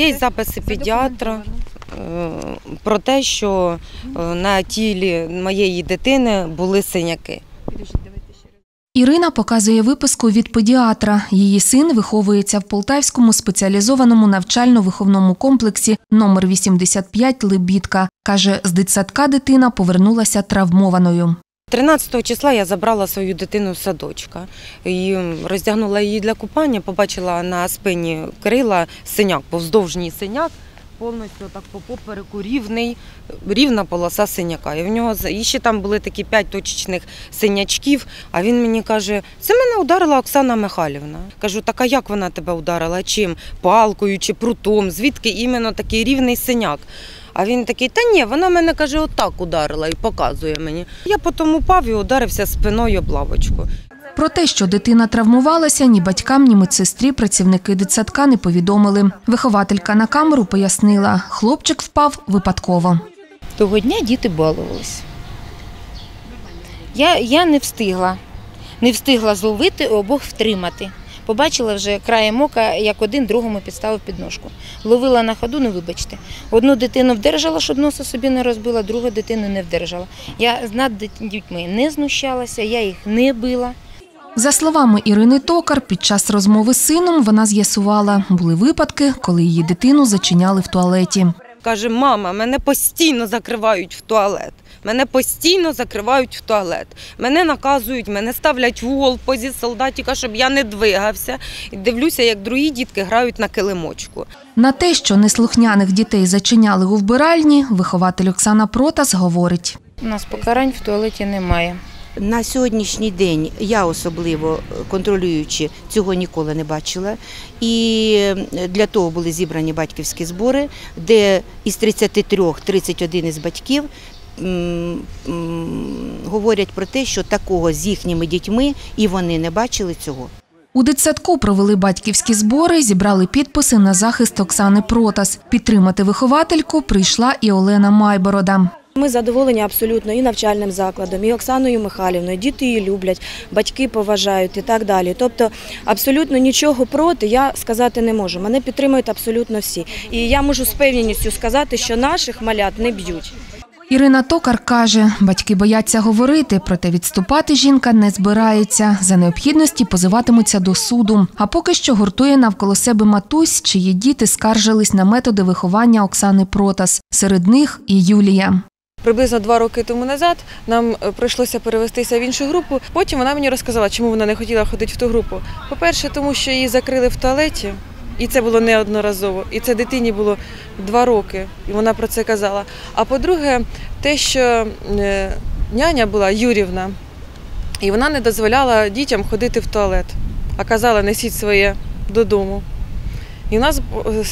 Є записи педіатра е, про те, що е, на тілі моєї дитини були синяки. Ірина показує виписку від педіатра. Її син виховується в Полтавському спеціалізованому навчально-виховному комплексі номер 85 Лебідка. Каже, з дитсадка дитина повернулася травмованою. 13 числа я забрала свою дитину з садочка і роздягнула її для купання. Побачила на спині крила синяк, повздовжній синяк, повністю так по попереку рівний, рівна полоса синяка. І в нього і ще там були такі п'ять точечних синячків. А він мені каже: це мене ударила Оксана Михайлівна. Кажу, так а як вона тебе ударила? Чим? Палкою чи прутом? Звідки іменно такий рівний синяк? А він такий, та ні, вона мене каже, отак ударила і показує мені. Я потім упав і ударився спиною об лавочку. Про те, що дитина травмувалася, ні батькам, ні медсестрі працівники дитсадка не повідомили. Вихователька на камеру пояснила, хлопчик впав випадково. Того дня діти балувалися. Я, я не встигла. Не встигла зловити, обох втримати. Побачила вже краєм ока, як один другому підставив підножку. Ловила на ходу, ну вибачте. Одну дитину вдержала, щоб носа собі не розбила, другу дитину не вдержала. Я над дітьми не знущалася, я їх не била. За словами Ірини Токар, під час розмови з сином вона з'ясувала, були випадки, коли її дитину зачиняли в туалеті. Каже, мама, мене постійно закривають в туалет. Мене постійно закривають в туалет. Мене наказують, мене ставлять в угол в позі солдатіка, щоб я не двигався. І дивлюся, як другі дітки грають на килимочку. На те, що неслухняних дітей зачиняли у вбиральні, вихователь Оксана Протас говорить. У нас покарань в туалеті немає. На сьогоднішній день я особливо е, контролюючи цього ніколи не бачила. І для того були зібрані батьківські збори, де із 33 31 із батьків говорять про те, що такого з їхніми дітьми і вони не бачили цього. У дитсадку провели батьківські збори, зібрали підписи на захист Оксани Протас. Підтримати виховательку прийшла і Олена Майборода. Ми задоволені абсолютно і навчальним закладом, і Оксаною Михайлівною. Діти її люблять, батьки поважають і так далі. Тобто, абсолютно нічого проти я сказати не можу. Мене підтримують абсолютно всі. І я можу з певністю сказати, що наших малят не б'ють. Ірина Токар каже, батьки бояться говорити, проте відступати жінка не збирається. За необхідності позиватимуться до суду. А поки що гуртує навколо себе матусь, чиї діти скаржились на методи виховання Оксани Протас. Серед них і Юлія. Приблизно два роки тому назад нам е, прийшлося перевестися в іншу групу. Потім вона мені розказала, чому вона не хотіла ходити в ту групу. По-перше, тому що її закрили в туалеті, і це було неодноразово. І це дитині було два роки, і вона про це казала. А по-друге, те, що е, няня була Юрівна, і вона не дозволяла дітям ходити в туалет, а казала, несіть своє додому. І у нас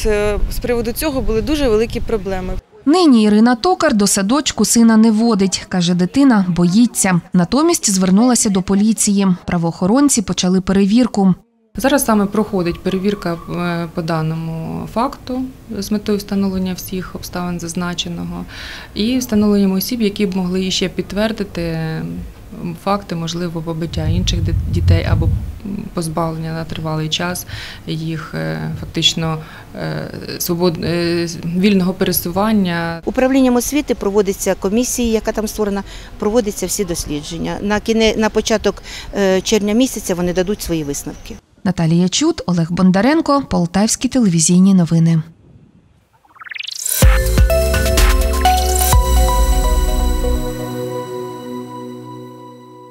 е, з приводу цього були дуже великі проблеми. Нині Ірина Токар до садочку сина не водить. Каже, дитина боїться. Натомість звернулася до поліції. Правоохоронці почали перевірку. Зараз саме проходить перевірка е, по даному факту з метою встановлення всіх обставин зазначеного і встановленням осіб, які б могли ще підтвердити факти, можливо, побиття інших дітей або позбавлення на тривалий час їх е, фактично свобод... е, вільного пересування Управлінням освіти проводиться комісія, яка там створена, проводяться всі дослідження. На кіне на початок е, червня місяця вони дадуть свої висновки. Наталія Чуд, Олег Бондаренко, Полтавські телевізійні новини.